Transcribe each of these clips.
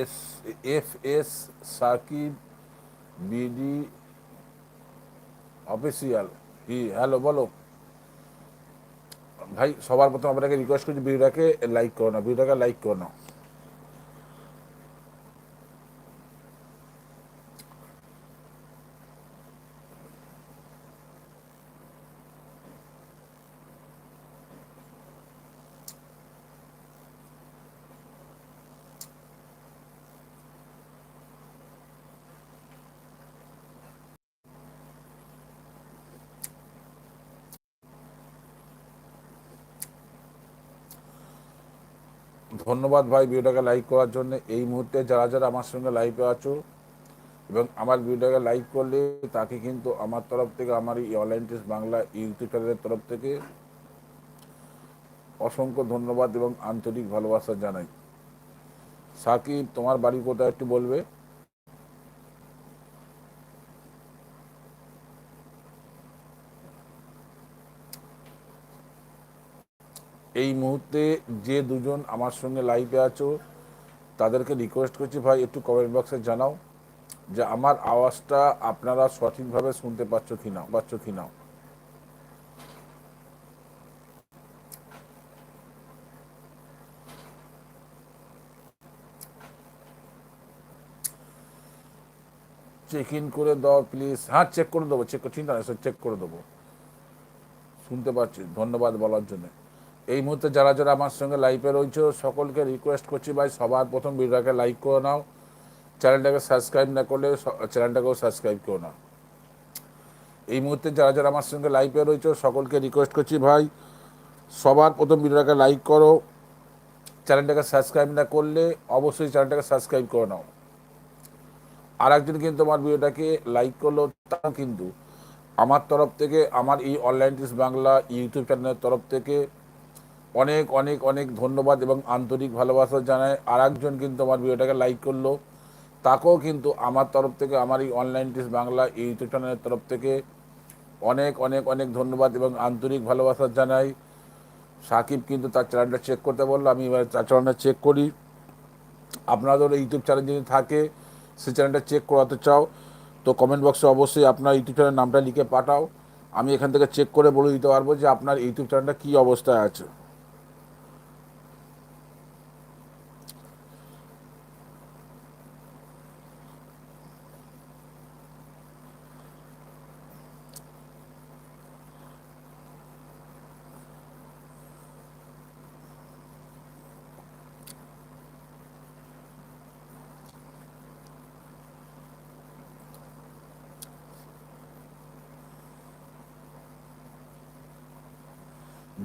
S, F, S, Sakib, BD, official কি hello, বলো। ভাই, সবার প্রথম আপনাকে রিকোয়েস্ট করছি, ভিডিওটাকে লাইক করো না, ভিডিওটাকে লাইক করো না। ধন্যবাদ ভাই ভিডিওটাকে লাইক করার জন্য। এই মুহূর্তে যারা যারা আমার সঙ্গে লাইভে আছো এবং আমার ভিডিওটাকে লাইক করলে তাকে কিন্তু আমার তরফ থেকে, আমার এই অনলাইন টেস্ট বাংলা ইউটিউব চ্যানেলের তরফ থেকে অসংখ্য ধন্যবাদ এবং আন্তরিক ভালোবাসা জানাই। সাকিব, তোমার বাড়ি কোথায় একটু বলবে? এই মুহূর্তে যে দুজন আমার সঙ্গে লাইভে আছো, তাদেরকে রিকোয়েস্ট করছি, ভাই, একটু কমেন্ট বক্সে জানাও যে আমার আওয়াজটা আপনারা সঠিকভাবে শুনতে পাচ্ছ কি না পাচ্ছ কি না চেক ইন করে দাও প্লিজ হ্যাঁ চেক করে দেবো চেক চিন্তা নেই চেক করে দেবো। শুনতে পাচ্ছি, ধন্যবাদ বলার জন্য। এই মুহূর্তে যারা যারা আমার সঙ্গে লাইভে রয়েছে, সকলকে রিকোয়েস্ট করছি ভাই, সবার প্রথম ভিডিওটাকে লাইক করে নাও। চ্যানেলটাকে সাবস্ক্রাইব না করলে চ্যানেলটাকেও সাবস্ক্রাইব করো নাও এই মুহূর্তে যারা যারা আমার সঙ্গে লাইভে রয়েছে, সকলকে রিকোয়েস্ট করছি ভাই, সবার প্রথম ভিডিওটাকে লাইক করো। চ্যানেলটাকে সাবস্ক্রাইব না করলে অবশ্যই চ্যানেলটাকে সাবস্ক্রাইব করে নাও। আর একজন কিন্তু আমার ভিডিওটাকে লাইক করল তাও কিন্তু আমার তরফ থেকে, আমার এই অনলাইন টিস বাংলা ইউটিউব চ্যানেলের তরফ থেকে অনেক অনেক অনেক ধন্যবাদ এবং আন্তরিক ভালোবাসা জানায় আর একজন কিন্তু আমার ভিডিওটাকে লাইক করল। তাকেও কিন্তু আমার তরফ থেকে, আমার এই অনলাইন টিস বাংলা ইউটিউব চ্যানেলের তরফ থেকে অনেক অনেক অনেক ধন্যবাদ এবং আন্তরিক ভালোবাসা জানাই। সাকিব কিন্তু তার চ্যানেলটা চেক করতে বলল, আমি এবার তার চ্যানেলটা চেক করি। আপনাদের ইউটিউব চ্যানেল যদি থাকে, সেই চ্যানেলটা চেক করাতে চাও, তো কমেন্ট বক্সে অবশ্যই আপনার ইউটিউব চ্যানেলের নামটা লিখে পাঠাও। আমি এখান থেকে চেক করে বলে দিতে পারব যে আপনার ইউটিউব চ্যানেলটা কী অবস্থায় আছে।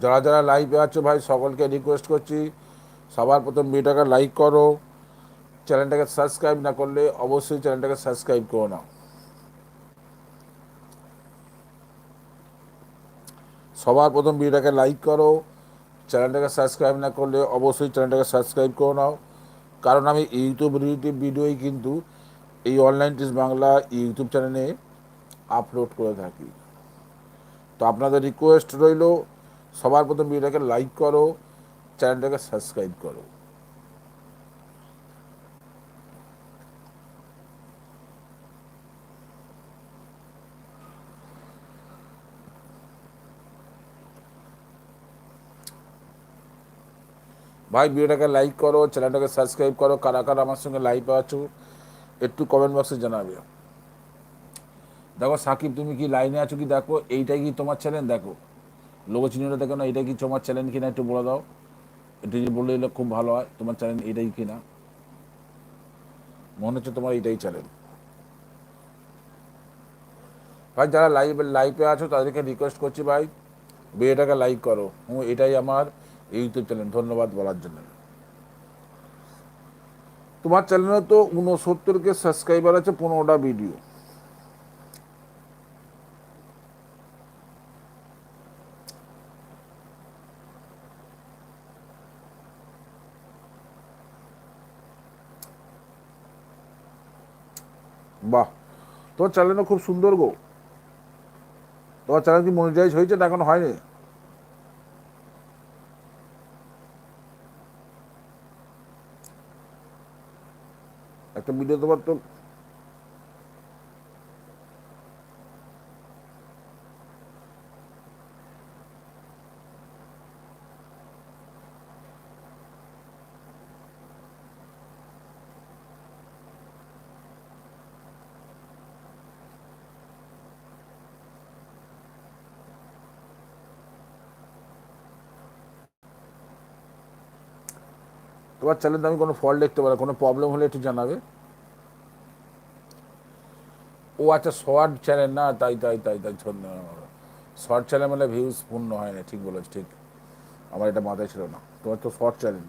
যারা যারা লাইভে আছো ভাই, সকলকে রিকোয়েস্ট করছি, সবার প্রথম ভিডিওটাকে লাইক করো চ্যানেলটাকে সাবস্ক্রাইব না করলে অবশ্যই চ্যানেলটাকে সাবস্ক্রাইব করো না। সবার প্রথম ভিডিওটাকে লাইক করো চ্যানেলটাকে সাবস্ক্রাইব না করলে অবশ্যই চ্যানেলটাকে সাবস্ক্রাইব করে নাও কারণ আমি ইউটিউব রিলেটিভ ভিডিওই কিন্তু এই অনলাইন টিস বাংলা ইউটিউব চ্যানেলে আপলোড করে থাকি। তো আপনাদের রিকোয়েস্ট রইল সবার প্রথম ভিডিওটাকে লাইক করো চ্যানেলটাকে সাবস্ক্রাইব করো। ভাই, ভিডিওটাকে লাইক করো চ্যানেলটাকে সাবস্ক্রাইব করো, কারা কারা আমার সঙ্গে লাইভ আছো, একটু কমেন্ট বক্সে জানাবে। দেখো সাকিব, তুমি কি লাইনে আছো কি? দেখো, এইটাই কি তোমার চ্যানেল দেখো। লোগো চিহ্নটা না এটা কি তোমার চ্যানেল কিনা একটু বলে দাও। এটা যদি বলে দিলে খুব ভালো হয়, তোমার চ্যানেল এটাই কিনা। মনে হচ্ছে তোমার এটাই চ্যানেল ভাই, যারা লাইভ লাইভে আছো, তাদেরকে রিকোয়েস্ট করছি ভাই ভিডিওটাকে লাইক করো। হুম, এটাই আমার ইউটিউব চ্যানেল ধন্যবাদ বলার জন্য। তোমার চ্যানেলে তো উনসত্তরকে সাবস্ক্রাইবার আছে, পনেরোটা ভিডিও তোর চ্যানেলটা খুব সুন্দর গো। তোমার চ্যানেল কি মনিটাইজ হয়েছে না এখন হয়নি? একটা ভিডিও তোমার তো তোমার চ্যানেলে আমি কোনো ফল্ট দেখতে পারি, কোনো প্রবলেম হলে একটু জানাবে। ও আচ্ছা শর্ট চ্যানেল না, তাই তাই তাই তাই শর্ট চ্যানেল মানে ভিউজ পূর্ণ হয় না, ঠিক বলেছ, ঠিক। আমার এটা মাথায় ছিল না। তোমার তো শর্ট চ্যানেল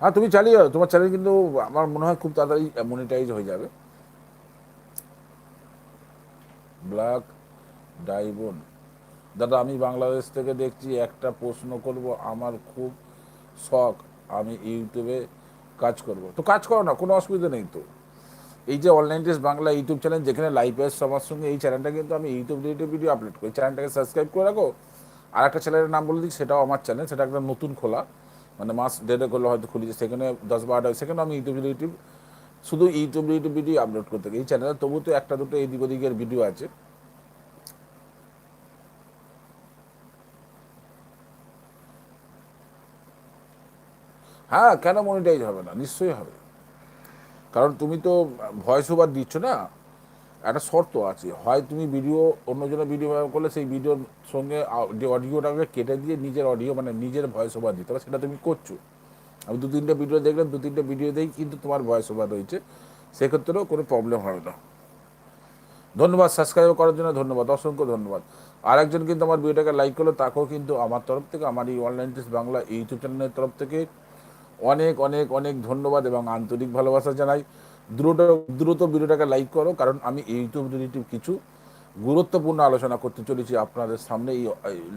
হ্যাঁ তুমি চালিয়ে তোমার চ্যানেল কিন্তু আমার মনে হয় খুব তাড়াতাড়ি মনিটাইজ হয়ে যাবে। ব্ল্যাক ডাইবন দাদা, আমি বাংলাদেশ থেকে দেখছি একটা প্রশ্ন করব, আমার খুব শখ, আমি ইউটিউবে কাজ করব। তো কাজ করো না, কোনো অসুবিধা নেই তো। এই যে online test Bangla YouTube channel, যেখানে লাইভ এস সবার সঙ্গে, এই চ্যানেলটা কিন্তু আমি ইউটিউব রিলেটেড ভিডিও আপলোড করি। চ্যানেলটাকে সাবস্ক্রাইব করে রাখো। আর একটা চ্যানেলের নাম বলে দিই সেটাও আমার চ্যানেল, সেটা একটা নতুন খোলা। মানে মাস দেড়েক হলো হয়তো খুলেছে, সেখানে দশ বারোটা সেখানে আমি ইউটিউব রিলেটিভ শুধু ইউটিউব রিলেটিভ ভিডিও আপলোড করতে এই চ্যানেলে তবু তো একটা দুটো এদিক ওদিকের ভিডিও আছে। হ্যাঁ কেন মনিটাইজ হবে না? নিশ্চয়ই হবে। কারণ তুমি তো ভয়েস ওভার দিচ্ছ না। একটা শর্ত আছে। হয় তুমি ভিডিও অন্যজনের ভিডিও ব্যবহার করলে সেই ভিডিওর সঙ্গে যে অডিওটাকে কেটে দিয়ে নিজের অডিও মানে নিজের ভয়েস ওভার দিতে হবে। সেটা তুমি করছ। আমি দু তিনটে ভিডিও দেখলাম, দু তিনটে ভিডিওতেই কিন্তু তোমার ভয়েস ওভার রয়েছে। সেক্ষেত্রেও কোনো প্রবলেম হবে না। ধন্যবাদ সাবস্ক্রাইব করার জন্য, ধন্যবাদ, অসংখ্য ধন্যবাদ। আরেকজন কিন্তু আমার ভিডিওটাকে লাইক করল, তাকেও কিন্তু আমার তরফ থেকে, আমার এই অনলাইন টেস্ট বাংলা ইউটিউব চ্যানেলের তরফ থেকে অনেক অনেক অনেক ধন্যবাদ এবং আন্তরিক ভালোবাসা জানাই। দ্রুত দ্রুত ভিডিওটাকে লাইক করো, কারণ আমি ইউটিউব রিলেটিভ কিছু গুরুত্বপূর্ণ আলোচনা করতে চলেছি আপনাদের সামনে এই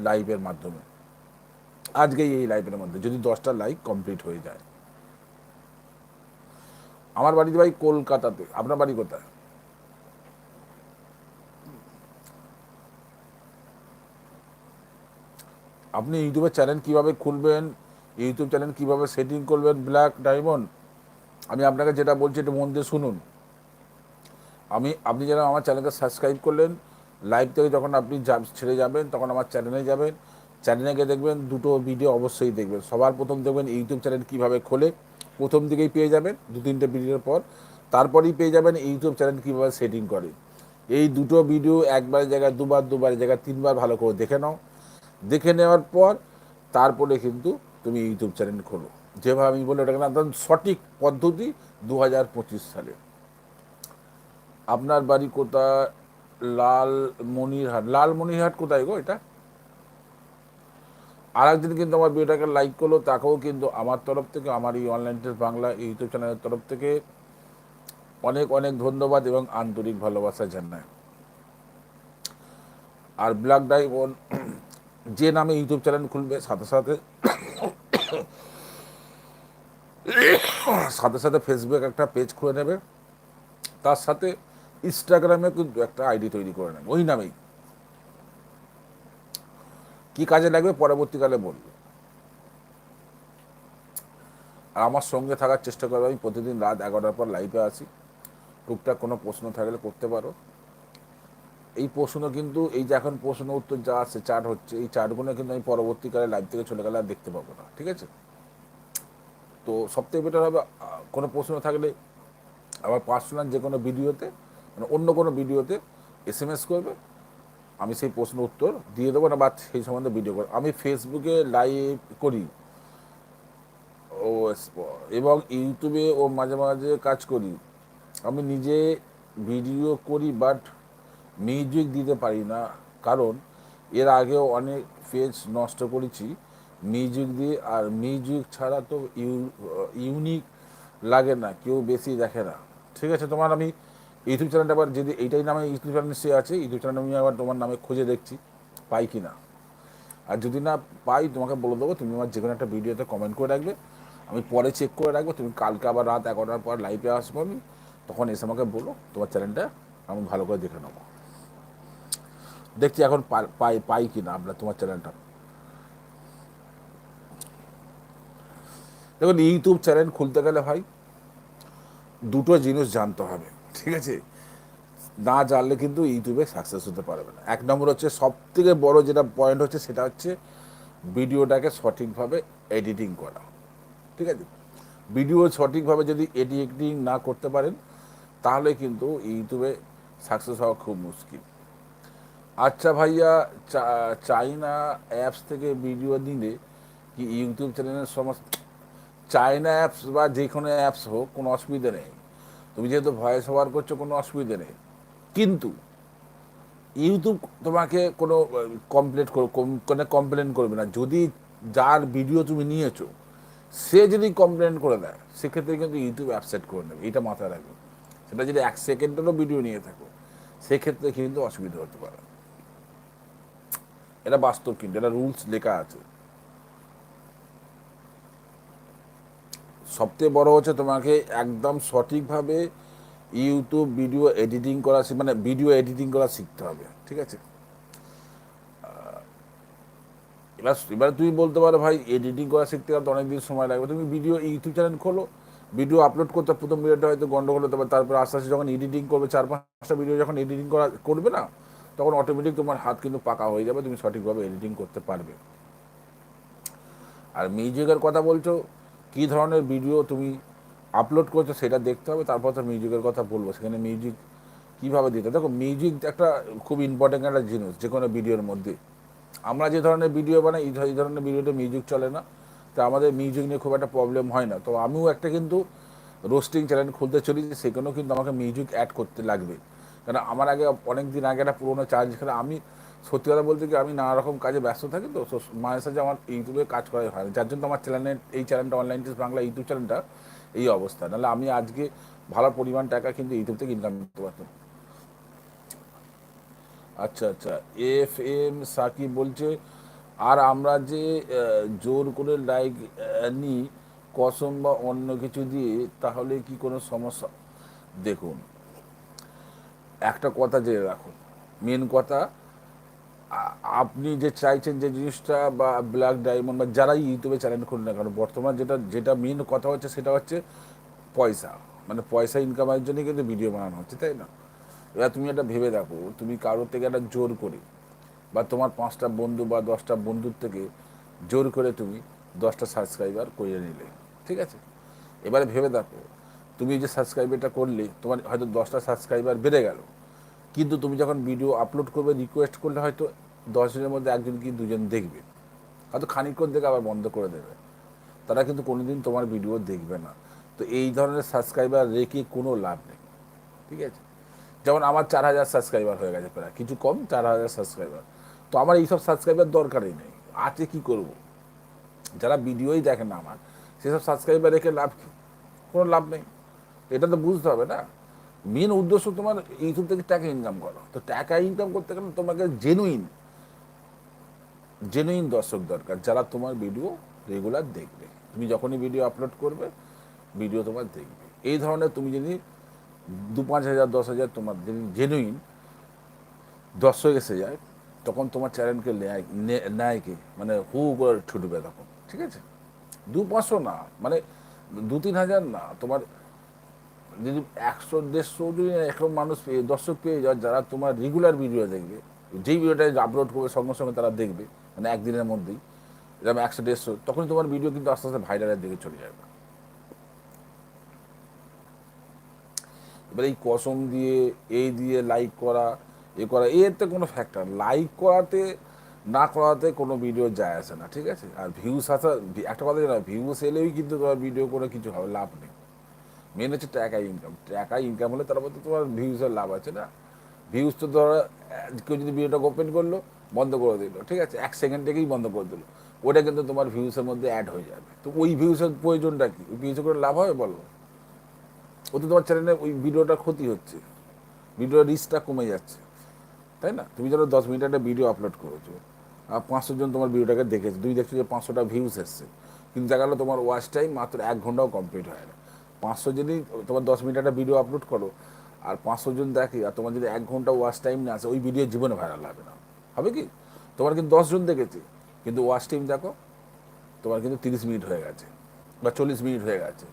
লাইভের মাধ্যমে। আজকেই এই লাইভের মধ্যে, যদি দশটা লাইক কমপ্লিট হয়ে যায়। আমার বাড়িতে ভাই কলকাতাতে, আপনার বাড়ি কোথায়? আপনি ইউটিউবের চ্যানেল কীভাবে খুলবেন? ইউটিউব চ্যানেল কীভাবে সেটিং করবেন ব্ল্যাক ডায়মন্ড আমি আপনাকে যেটা বলছি একটু মন দিয়ে শুনুন। আমি, আপনি যেন আমার চ্যানেলকে সাবস্ক্রাইব করলেন লাইভ থেকে যখন আপনি ছেড়ে যাবেন, তখন আমার চ্যানেলে যাবেন। চ্যানেলে গিয়ে দেখবেন, দুটো ভিডিও অবশ্যই দেখবেন। সবার প্রথম দেখবেন ইউটিউব চ্যানেল কীভাবে খোলে। প্রথম দিকেই পেয়ে যাবেন, দু, তিনটে ভিডিওর পর। তারপরেই পেয়ে যাবেন ইউটিউব চ্যানেল কীভাবে সেটিং করে। এই দুটো ভিডিও একবার জায়গায়, দুবার দুবার জায়গায়, তিনবার ভালো করে দেখে নাও। দেখে নেওয়ার পর, তারপরে কিন্তু তুমি ইউটিউব চ্যানেল খোলো। যেভাবে আমি বলে ওটাকে না সঠিক পদ্ধতি দু হাজার পঁচিশ সালে। আপনার বাড়ি কোথায়? লাল মনিরহাট লাল মনিরহাট কোথায় গো এটা? আর একদিন কিন্তু আমার ভিডিওটাকে লাইক করল, তাকেও কিন্তু আমার তরফ থেকে, আমার এই অনলাইন টেস্ট বাংলা ইউটিউব চ্যানেলের তরফ থেকে অনেক অনেক ধন্যবাদ এবং আন্তরিক ভালোবাসা জানায় আর ব্ল্যাক ডায়মন্ড যে নামে ইউটিউব চ্যানেল খুলবে, সাথে সাথে সাথে সাথে ফেসবুক একটা পেজ খুলে নেবে। তার সাথে ইনস্টাগ্রামে কিন্তু একটা আইডি তৈরি করে নেবে। ওই নামেই। কি কাজে লাগবে পরবর্তীকালে বলবে। আর আমার সঙ্গে থাকার চেষ্টা করবে। আমি প্রতিদিন রাত এগারোটার পর লাইভে আসি টুকটাক কোনো প্রশ্ন থাকলে করতে পারো। এই প্রশ্ন কিন্তু, এই যে এখন প্রশ্ন উত্তর যা আছে চার্ট হচ্ছে, এই চার্টগুলো কিন্তু আমি পরবর্তীকালে লাইভ থেকে চলে গেলে আর দেখতে পাবো না। ঠিক আছে? তো সবথেকে বেটার হবে কোনো প্রশ্ন থাকলে আবার পার্সোনাল যে কোনো ভিডিওতে মানে অন্য কোনো ভিডিওতে এস এম এস করবে, আমি সেই প্রশ্ন উত্তর দিয়ে দেবো না, বা সেই সম্বন্ধে ভিডিও করব। আমি ফেসবুকে লাইভ করি। ও, এবং ইউটিউবে ও মাঝে মাঝে কাজ করি। আমি নিজে ভিডিও করি বাট মিউজিক দিতে পারি না। কারণ এর আগেও অনেক পেজ নষ্ট করেছি। মিউজিক দিয়ে, আর মিউজিক ছাড়া তো ইউ, ইউনিক লাগে না, কেউ বেশি দেখে না। ঠিক আছে, তোমার আমি ইউটিউব চ্যানেলটা আবার যদি এইটাই নামে ইউটিউব চ্যানেল সে আছে, ইউটিউব চ্যানেল আমি আবার তোমার নামে খুঁজে দেখছি, পাই কি না আর যদি না পাই, তোমাকে বলে দেবো, তুমি আমার যে কোনো একটা ভিডিওতে কমেন্ট করে রাখবে, আমি পরে চেক করে রাখব, তুমি কালকে আবার রাত এগারোটার পর লাইভে আসব আমি, তখন এসে আমাকে বলো, তোমার চ্যানেলটা আমি ভালো করে দেখে নেব। দেখছি এখন পাই পাই কি না আমরা তোমার চ্যানেলটা। দেখুন ইউটিউব চ্যানেল খুলতে গেলে ভাই দুটো জিনিস জানতে হবে, ঠিক আছে? না জানলে কিন্তু ইউটিউবে সাকসেস হতে পারবে না। এক নম্বর হচ্ছে সব থেকে বড় যেটা পয়েন্ট হচ্ছে সেটা হচ্ছে ভিডিওটাকে সঠিকভাবে এডিটিং করা, ঠিক আছে? ভিডিও সঠিকভাবে যদি এডিটিং না করতে পারেন, তাহলে কিন্তু ইউটিউবে সাকসেস হওয়া খুব মুশকিল। আচ্ছা ভাইয়া চাইনা অ্যাপস থেকে ভিডিও দিলে কি ইউটিউব চ্যানেলের সমস্ত চাইনা অ্যাপস বা যে কোনো অ্যাপস হোক, কোনো অসুবিধা নেই। তুমি যেহেতু ভয়েস ওভার করছ, কোনো অসুবিধা নেই। কিন্তু ইউটিউব তোমাকে কোনো কমপ্লেট কোনো কমপ্লেন করবে না। যদি যার ভিডিও তুমি নিয়েছো, সে যদি কমপ্লেন করে দেয়, সেক্ষেত্রে কিন্তু ইউটিউব অ্যাপসেট করে নেবে। এটা মাথায় রাখবে। সেটা যদি এক সেকেন্ডেরও ভিডিও নিয়ে থাকো, সেক্ষেত্রে কিন্তু অসুবিধা হতে পারে। এটা বাস্তব কিন্তু, এটা রুলস লেখা আছে। সবথেকে বড় হচ্ছে তোমাকে একদম সঠিকভাবে ইউটিউব ভিডিও এডিটিং করা মানে ভিডিও এডিটিং করা শিখতে হবে, ঠিক আছে? এবার এবার তুমি বলতে পারো ভাই, এডিটিং করা শিখতে গেলে তো অনেকদিন সময় লাগবে। তুমি ভিডিও ইউটিউব চ্যানেল খোলো, ভিডিও আপলোড করতে প্রথম ভিডিওটা হয়তো গন্ডগোল হতে পারে, তারপর আস্তে আস্তে যখন এডিটিং করবে, চার পাঁচটা ভিডিও যখন এডিটিং করা করবে না, তখন অটোমেটিক তোমার হাত কিন্তু পাকা হয়ে যাবে, তুমি সঠিকভাবে এডিটিং করতে পারবে। আর মিউজিকের কথা বলছো কী ধরনের ভিডিও তুমি আপলোড করছ সেটা দেখতে হবে, তারপর তো মিউজিকের কথা বলব। সেখানে মিউজিক কীভাবে দিতে দেখো মিউজিক একটা খুব ইম্পর্টেন্ট একটা জিনিস যে কোনো ভিডিওর মধ্যে। আমরা যে ধরনের ভিডিও বানাই, এই ধরনের ভিডিওতে মিউজিক চলে না। তো আমাদের মিউজিক নিয়ে খুব একটা প্রবলেম হয় না। তো আমিও একটা কিন্তু রোস্টিং চ্যানেল খুলতে চলেছি, সেখানেও কিন্তু আমাকে মিউজিক অ্যাড করতে লাগবে। কারণ আমার আগে অনেক দিন আগে একটা পুরোনো চার্জ খেলে আমি সত্যি কথা বলতে কি আমি নানা রকম কাজে ব্যস্ত থাকি তো মাঝে সাঝে আমার ইউটিউবে কাজ করাই হয়। যার জন্য আমার চ্যানেলের এই চ্যানেলটা অনলাইন টিপস বাংলা ইউটিউব চ্যানেলটা, এই অবস্থা। নাহলে আমি আজকে ভালো পরিমাণ টাকা কিন্তু ইউটিউব থেকে ইনকাম করতে পারতাম। আচ্ছা আচ্ছা এফ এম সাকিব বলছে, আর আমরা যে জোর করে লাইক নিই কসম বা অন্য কিছু দিয়ে, তাহলে কি কোনো সমস্যা? দেখুন, একটা কথা জেনে রাখুন। মেন কথা আপনি যে চাইছেন যে জিনিসটা, বা ব্ল্যাক ডায়মন্ড বা যারাই ইউটিউবে চ্যানেল খুলুন না কারণ বর্তমান যেটা যেটা মেন কথা হচ্ছে সেটা হচ্ছে পয়সা। মানে পয়সা ইনকামের জন্য কিন্তু ভিডিও বানানো হচ্ছে, তাই না? এবার তুমি একটা ভেবে দেখো, তুমি কারোর থেকে একটা জোর করে, বা তোমার পাঁচটা বন্ধু বা দশটা বন্ধুর থেকে জোর করে তুমি দশটা সাবস্ক্রাইবার করে নিলে, ঠিক আছে? এবারে ভেবে দেখো, তুমি যে সাবস্ক্রাইবারটা করলে, তোমার হয়তো দশটা সাবস্ক্রাইবার বেড়ে গেল কিন্তু তুমি যখন ভিডিও আপলোড করবে রিকোয়েস্ট করলে হয়তো দশজনের মধ্যে একজন কি দুজন দেখবে। হয়তো খানিকক্ষণ দেখে আবার বন্ধ করে দেবে। তারা কিন্তু কোনোদিন তোমার ভিডিও দেখবে না। তো এই ধরনের সাবস্ক্রাইবার রেখে কোনো লাভ নেই। ঠিক আছে? যেমন আমার চার হাজার সাবস্ক্রাইবার হয়ে গেছে প্রায়। কিছু কম, চার হাজার সাবস্ক্রাইবার তো আমার এইসব সাবস্ক্রাইবার দরকারই নেই। আছে কি করব? যারা ভিডিওই দেখে না আমার, সেসব সাবস্ক্রাইবার রেখে লাভ কি? কোনো লাভ নেই। এটা তো বুঝতে হবে না। মেন উদ্দেশ্য তোমার ইউটিউব থেকে টাকা ইনকাম করো। তো টাকা ইনকাম করতে গেলে তোমাকে জেনুইন জেনুইন দর্শক দরকার, যারা তোমার ভিডিও রেগুলার দেখবে। তুমি যখনই ভিডিও আপলোড করবে ভিডিও তোমার দেখবে। এই ধরনের তুমি যদি দু পাঁচ হাজার, দশ হাজার তোমার যদি জেনুইন দর্শক এসে যায়, তখন তোমার চ্যানেলকে নেয় কে? মানে হু করে ছুটবে তখন, ঠিক আছে? দু পাঁচশো না মানে দু তিন হাজার না, তোমার যদি একশো, দেড়শো যদি এখন মানুষ পেয়ে, দর্শক পেয়ে যায়, যারা তোমার রেগুলার ভিডিও দেখবে, যেই ভিডিওটা আপলোড করবে, সঙ্গে সঙ্গে তারা দেখবে মানে একদিনের মধ্যেই এরকম একশো, দেড়শো তখন তোমার ভিডিও কিন্তু আস্তে আস্তে ভাইরালের দিকে চলে যাবে। এবার এই কসম দিয়ে, এই দিয়ে লাইক করা, এ করা এতে কোনো ফ্যাক্টর লাইক করাতে, না করাতে কোনো ভিডিও যায় আসে না, ঠিক আছে? আর ভিউস আসা, একটা কথা জানা ভিউস এলেই কিন্তু তোমার ভিডিও করে কিছু হবে, লাভ নেই। মেন হচ্ছে টাকা ইনকাম টাকা ইনকাম হলে তার মধ্যে তোমার ভিউসের লাভ আছে না। ভিউজ তো ধরো কেউ যদি ভিডিওটা ওপেন করল, বন্ধ করে দিল, ঠিক আছে? এক সেকেন্ড থেকেই বন্ধ করে দিল। ওটা কিন্তু তোমার ভিউসের মধ্যে অ্যাড হয়ে যাবে। তো ওই ভিউসের প্রয়োজনটা কি? ওই ভিউসে করে লাভ হবে বলো? ওতে তোমার চ্যানেলে ওই ভিডিওটা ক্ষতি হচ্ছে। ভিডিওর রিচটা কমে যাচ্ছে। তাই না? তুমি ধরো দশ মিনিট একটা ভিডিও আপলোড করেছ। আর পাঁচশো জন তোমার ভিডিওটাকে দেখেছে। তুমি দেখছ যে পাঁচশোটা ভিউস এসছে। কিন্তু দেখা গেলো তোমার ওয়াচ টাইম মাত্র এক ঘন্টাও কমপ্লিট হয় না। পাঁচশো জনই তোমার দশ মিনিট একটা ভিডিও আপলোড করো, আর পাঁচশো জন দেখে, আর তোমার যদি এক ঘণ্টা ওয়াচ টাইম না আসে ওই ভিডিও জীবনে ভাইরাল হবে না। হবে কি? তোমার কিন্তু দশজন দেখেছে, কিন্তু ওয়াচ টাইম দেখো, তোমার কিন্তু তিরিশ মিনিট হয়ে গেছে, বা চল্লিশ মিনিট হয়ে গেছে।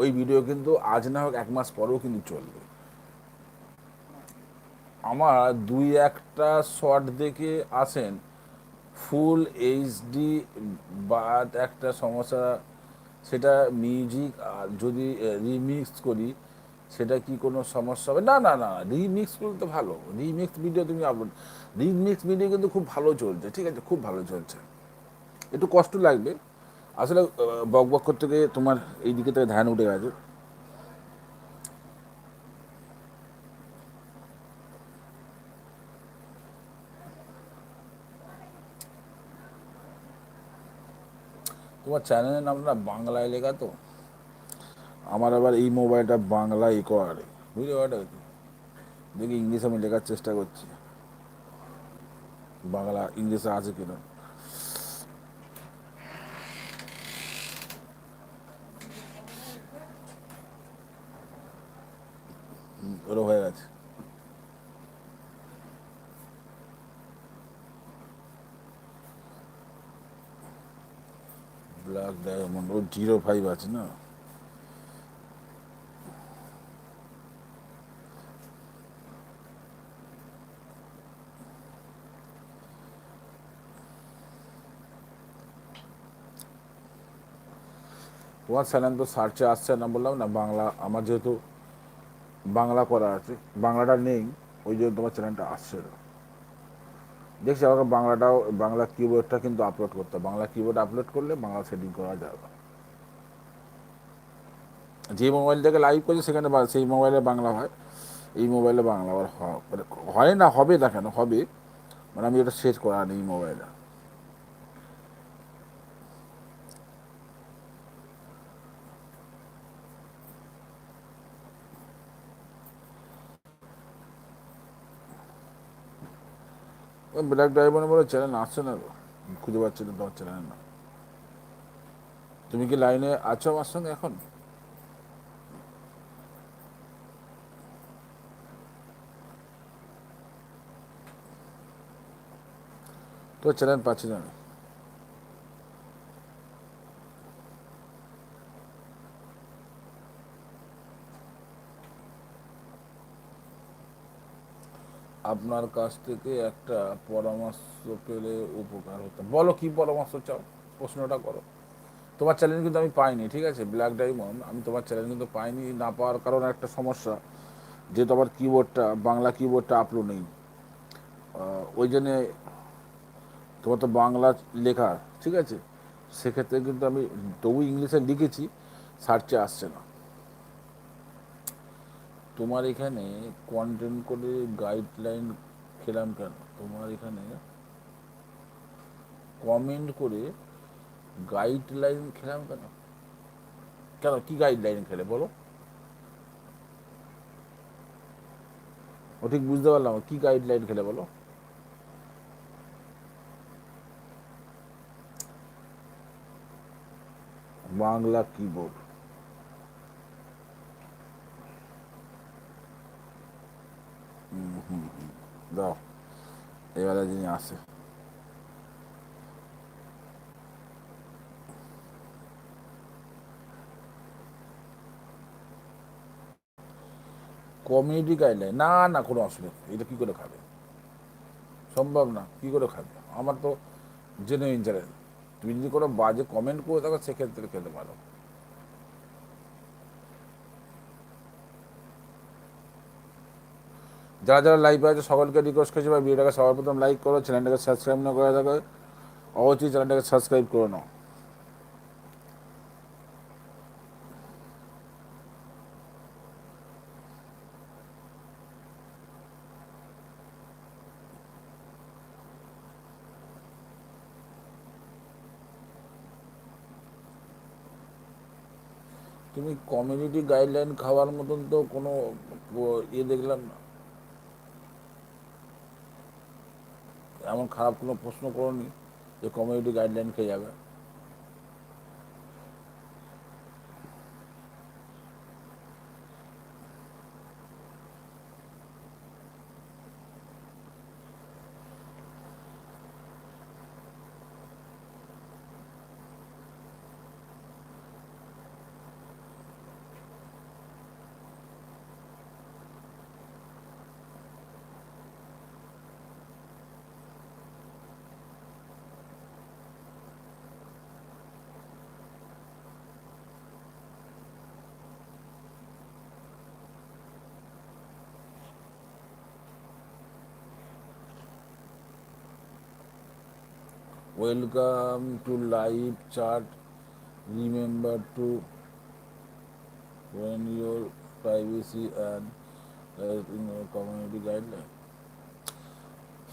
ওই ভিডিও কিন্তু আজ না হোক, এক মাস পরেও কিন্তু চলবে। আমার দুই একটা শর্ট দেখে আসেন ফুল এইচডি বাট একটা সমস্যা সেটা মিউজিক আর যদি রিমিক্স করি, সেটা কি কোনো সমস্যা হবে? না না না রিমিক্স করলে তো ভালো। রিমিক্স ভিডিও তুমি আপলোড রিমিক্স ভিডিও কিন্তু খুব ভালো চলছে, ঠিক আছে? খুব ভালো চলছে। একটু কষ্ট লাগবে। আসলে বক বক করতে গিয়ে তোমার এই দিকে থেকে ধ্যান উঠে গেছে। তোমার চ্যানেলের নামটা বাংলায় লেখা তো। আমার আবার এই মোবাইলটা বাংলা ইকো আরে বুঝলে কি? দেখি ইংলিশ আমি লেখার চেষ্টা করছি। বাংলা, ইংলিশে আছে কিনা? ওরও হয়ে গেছে। ব্ল্যাক ডায়মন্ড ও জিরো ফাইভ আছে না? তোমার চ্যানেল তো সার্চে আসছে না বললাম না, বাংলা, আমার যেহেতু বাংলা করা আছে, বাংলাটা নেই, ওই জন্য তোমার চ্যানেলটা আসছে না। দেখছি আমাকে বাংলাটাও, বাংলা কিবোর্ডটা কিন্তু আপলোড করতে বাংলা কিবোর্ড আপলোড করলে বাংলা সেটিং করা যাবে। যে মোবাইল থেকে লাইভ করছে সেখানে সেই মোবাইলে বাংলা হয়। এই মোবাইলে বাংলা আবার মানে হয় না, হবে না কেন? হবে। মানে আমি এটা শেষ করা নেই মোবাইলে ব্ল্যাক ডায়মন্ড বলে চ্যানেল আসছে না খুঁজে পাচ্ছি না, তোমার চ্যানেল না তুমি কি লাইনে আছো আমার সঙ্গে এখন? তো চ্যানেল পাচ্ছি না। আপনার কাছ থেকে একটা পরামর্শ পেলে উপকার হতো। বলো কি পরামর্শ চাও? প্রশ্নটা করো। তোমার চ্যালেঞ্জ কিন্তু আমি পাইনি, ঠিক আছে? ব্ল্যাক ডায়মন্ড আমি তোমার চ্যালেঞ্জ কিন্তু পাইনি, না পাওয়ার কারণ একটা সমস্যা যে তোমার কিবোর্ডটা বাংলা কিবোর্ডটা আপলোড নেই। ওই জন্যে তোমার তো বাংলা লেখা, ঠিক আছে? সেক্ষেত্রে কিন্তু আমি তবু ইংলিশে লিখেছি সার্চে আসছে না। তোমার এখানে কন্টেন্ট করে গাইডলাইন খেলাম কেন? তোমার এখানে কমেন্ট করে গাইডলাইন খেলাম কেন? কেন? কি গাইডলাইন খেলে? বলো। ও ঠিক বুঝতে পারলাম। কি গাইডলাইন খেলে বলো? বাংলা কিবোর্ড দাও এবারে যিনি আসে কমিউনিটি গাইডলাইন না না, কোনো অসুবিধা। এটা কী করে খাবে? সম্ভব না। কী করে খাবে? আমার তো জেনুইন চ্যানেল তুমি যদি কোনো বাজে কমেন্ট করে থাকো সেক্ষেত্রে খেতে পারো। যারা যারা লাইভে আছে সকলকে রিকোয়েস্ট করছি ভাই ভিডিওটাকে সবার প্রথম লাইক করো চ্যানেলটাকে সাবস্ক্রাইব না করে থাকো। অবশ্যই চ্যানেলটাকে সাবস্ক্রাইব করে নাও। তুমি কমিউনিটি গাইডলাইন খাওয়ার মতন তো কোনো ইয়ে দেখলাম না। এমন খারাপ কোনো প্রশ্ন করনি যে কমিউনিটি গাইডলাইন খেয়ে যাবে। Welcome to live chart remember to your privacy and uh, in your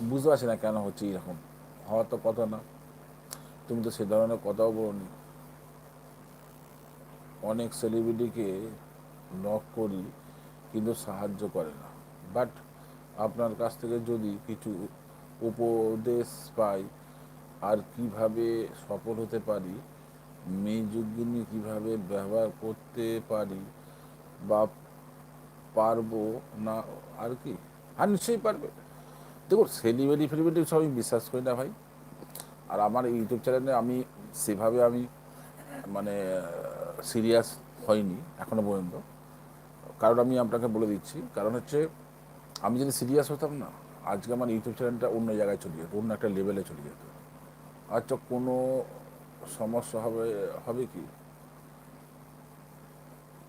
বুঝতে পারছি না কেন হচ্ছে এরকম? হওয়ার তো কথা না। তুমি তো সে ধরনের কথাও বলনি। অনেক সেলিব্রিটিকে নক করি কিন্তু সাহায্য করে না। বাট আপনার কাছ থেকে যদি কিছু উপদেশ পাই আর কীভাবে সফল হতে পারি, মেয়ে যোগিনী কীভাবে ব্যবহার করতে পারি বা পারব না, আর কি? আর নিশ্চয়ই পারবে। দেখুন, সেলিব্রিটি ফেলিব্রিটি সব আমি বিশ্বাস করি না ভাই। আর আমার ইউটিউব চ্যানেলে আমি সেভাবে আমি মানে সিরিয়াস হয়নি এখনও পর্যন্ত। কারণ আমি আপনাকে বলে দিচ্ছি, কারণ হচ্ছে আমি যদি সিরিয়াস হতাম না, আজকে আমার ইউটিউব চ্যানেলটা অন্য জায়গায় চলে যেত, অন্য একটা লেভেলে চলে যেত। আচ্ছা কোনো সমস্যা হবে হবে কি?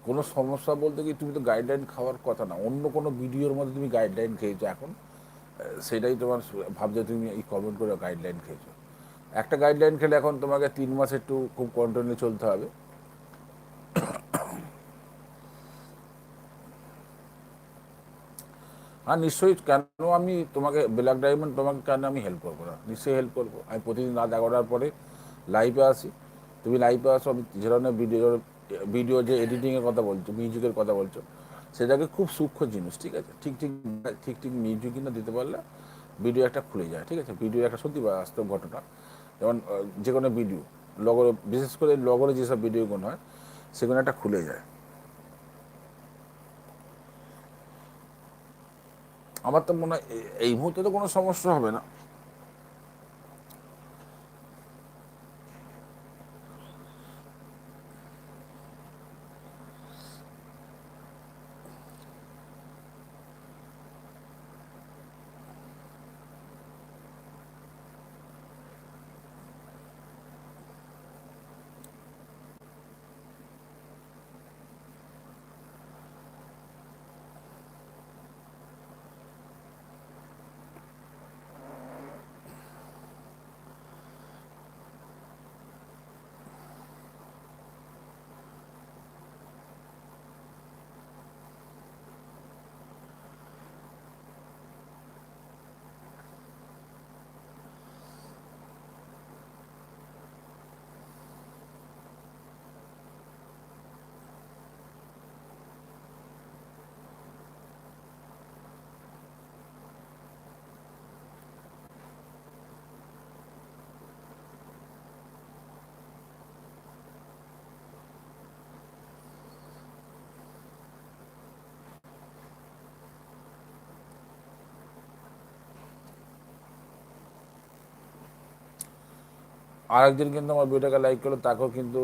কোনো সমস্যা বলতে কি, তুমি তো গাইডলাইন খাওয়ার কথা না। অন্য কোনো ভিডিওর মধ্যে তুমি গাইডলাইন খেয়েছো এখন? সেটাই তোমার ভাবছ তুমি এই কমেন্ট করে গাইডলাইন খেয়েছো। একটা গাইডলাইন খেলে এখন তোমাকে তিন মাস একটু খুব কন্ট্রোলে চলতে হবে। হ্যাঁ নিশ্চয়ই। কেন আমি তোমাকে ব্ল্যাক ডায়মন্ড তোমাকে কেন আমি হেল্প করব না? নিশ্চয়ই হেল্প করব। আমি প্রতিদিন রাত এগারোটার পরে লাইভে আসি। তুমি লাইভে আসো, আমি যে ধরনের ভিডিও ভিডিও যে এডিটিংয়ের কথা বলছো মিউজিকের কথা বলছো, সেটাকে খুব সূক্ষ্ম জিনিস, ঠিক আছে? ঠিক ঠিক ঠিক ঠিক মিউজিক কিনা দিতে পারলে ভিডিও একটা খুলে যায়, ঠিক আছে? ভিডিও একটা সত্যি বাস্তব ঘটনা। যেমন যে কোনো ভিডিও লগরে, বিশেষ করে লগরে যেসব ভিডিওগুলো হয়, সেগুলো একটা খুলে যায়। আমার তো মনে হয় এই মুহূর্তে তো কোনো সমস্যা হবে না। আর একজন কিন্তু আমার ভিডিওটাকে লাইক করল, তাকেও কিন্তু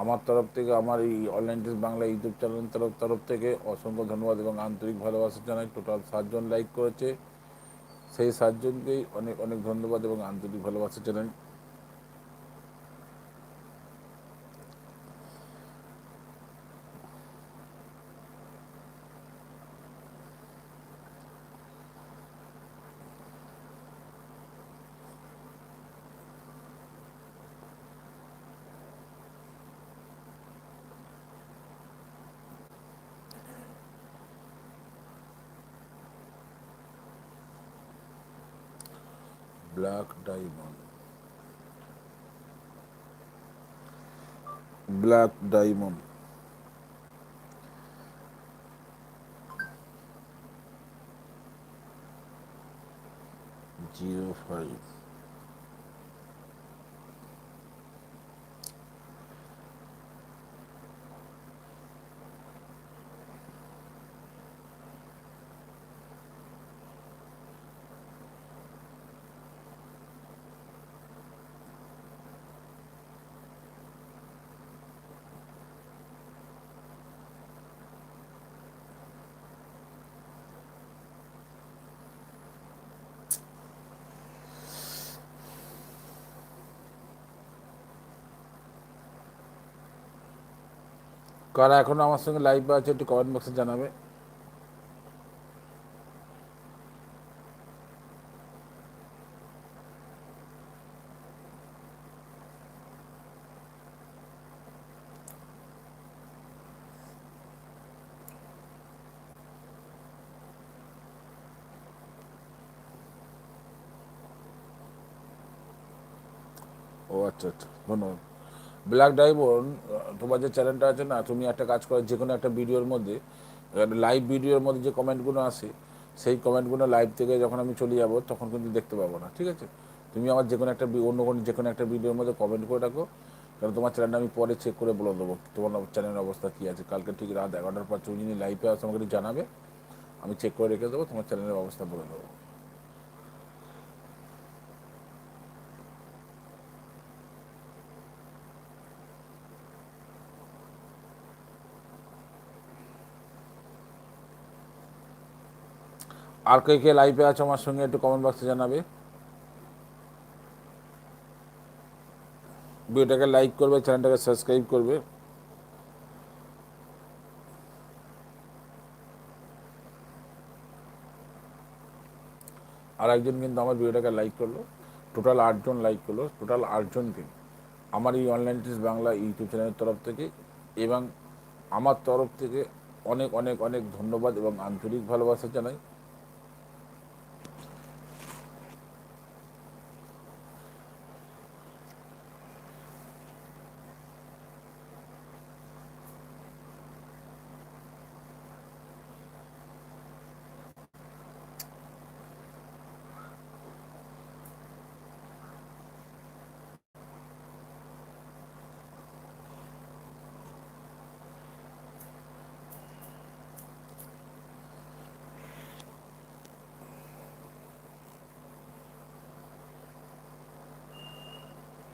আমার তরফ থেকে, আমার এই online test Bangla YouTube channel তরফ তরফ থেকে অসংখ্য ধন্যবাদ এবং আন্তরিক ভালোবাসা জানাই। টোটাল সাতজন লাইক করেছে। সেই সাতজনকেই অনেক অনেক ধন্যবাদ এবং আন্তরিক ভালোবাসা জানাই। Black diamond black diamond zero five কারা এখনও আমার সঙ্গে লাইভ আছে একটু কমেন্ট বক্সে জানাবে। ও আচ্ছা আচ্ছা ধন্যবাদ। ব্ল্যাক ডায়মন্ড তোমার যে চ্যানেলটা আছে না, তুমি একটা কাজ করো যে কোনো একটা ভিডিওর মধ্যে লাইভ ভিডিওর মধ্যে যে কমেন্টগুলো আসে, সেই কমেন্টগুলো লাইভ থেকে যখন আমি চলে যাব, তখন কিন্তু দেখতে পাবো না, ঠিক আছে? তুমি আমার যে কোনো একটা অন্য কোনো যে কোনো একটা ভিডিওর মধ্যে কমেন্ট করে রাখো, কারণ তোমার চ্যানেলটা আমি পরে চেক করে বলে দেবো, তোমার চ্যানেলের অবস্থা কী আছে? কালকে ঠিক রাত এগারোটার পর তুমি যদি লাইভে আসো, আমাকে জানাবে, আমি চেক করে রেখে দেবো, তোমার চ্যানেলের অবস্থা বলে দেবো। আর কে কে লাইভে আছে আমার সঙ্গে একটু কমেন্ট বক্সে জানাবে। ভিডিওটাকে লাইক করবে চ্যানেলটাকে সাবস্ক্রাইব করবে। আর একজন কিন্তু আমার ভিডিওটাকে লাইক করল। টোটাল আটজন লাইক করল। টোটাল আটজনকে আমার এই অনলাইন টিস বাংলা ইউটিউব চ্যানেলের তরফ থেকে এবং আমার তরফ থেকে অনেক অনেক অনেক ধন্যবাদ এবং আন্তরিক ভালোবাসা জানাই।